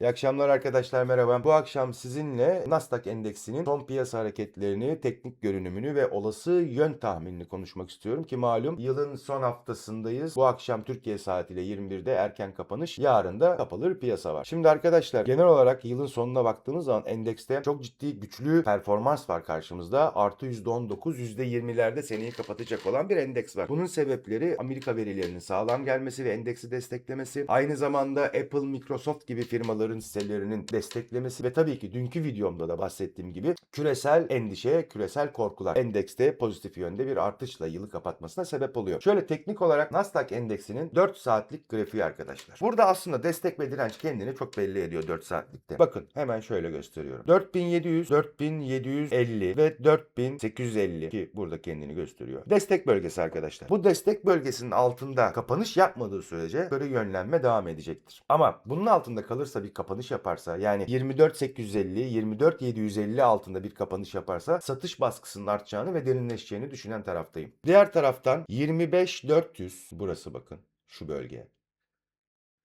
İyi akşamlar arkadaşlar merhaba. Bu akşam sizinle Nasdaq endeksinin son piyasa hareketlerini, teknik görünümünü ve olası yön tahminini konuşmak istiyorum ki malum yılın son haftasındayız. Bu akşam Türkiye saatiyle 21'de erken kapanış, yarın da kapalı piyasa var. Şimdi arkadaşlar genel olarak yılın sonuna baktığımız zaman endekste çok ciddi güçlü performans var karşımızda. Artı %19, %20'lerde seneyi kapatacak olan bir endeks var. Bunun sebepleri Amerika verilerinin sağlam gelmesi ve endeksi desteklemesi. Aynı zamanda Apple, Microsoft gibi firmaların hisselerinin desteklemesi ve tabii ki dünkü videomda da bahsettiğim gibi küresel endişe, küresel korkular endekste pozitif yönde bir artışla yılı kapatmasına sebep oluyor. Şöyle teknik olarak Nasdaq endeksinin 4 saatlik grafiği arkadaşlar. Burada aslında destek ve direnç kendini çok belli ediyor 4 saatlikte. Bakın hemen şöyle gösteriyorum. 4700, 4750 ve 4850 ki burada kendini gösteriyor. Destek bölgesi arkadaşlar. Bu destek bölgesinin altında kapanış yapmadığı sürece böyle yönlenme devam edecektir. Ama bunun altında kalırsa bir kapanış yaparsa yani 24850, 24750 altında bir kapanış yaparsa satış baskısının artacağını ve derinleşeceğini düşünen taraftayım. Diğer taraftan 25400 burası bakın şu bölge.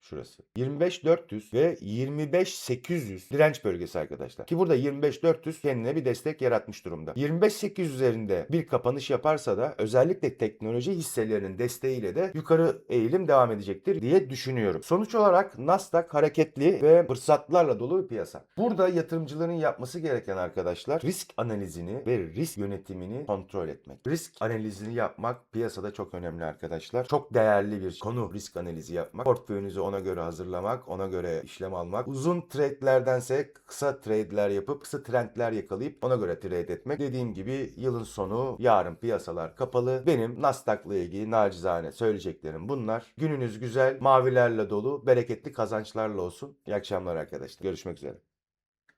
Şurası. 25400 ve 25800 direnç bölgesi arkadaşlar. Ki burada 25400 kendine bir destek yaratmış durumda. 25800 üzerinde bir kapanış yaparsa da özellikle teknoloji hisselerinin desteğiyle de yukarı eğilim devam edecektir diye düşünüyorum. Sonuç olarak Nasdaq hareketli ve fırsatlarla dolu bir piyasa. Burada yatırımcıların yapması gereken arkadaşlar risk analizini ve risk yönetimini kontrol etmek. Risk analizini yapmak piyasada çok önemli arkadaşlar. Çok değerli bir konu risk analizi yapmak. Portföyünüzü ona göre hazırlamak, ona göre işlem almak. Uzun trade'lerdense kısa trade'ler yapıp kısa trendler yakalayıp ona göre trade etmek. Dediğim gibi yılın sonu yarın piyasalar kapalı. Benim Nasdaq'la ilgili nacizane söyleyeceklerim bunlar. Gününüz güzel, mavilerle dolu, bereketli kazançlarla olsun. İyi akşamlar arkadaşlar. Görüşmek üzere.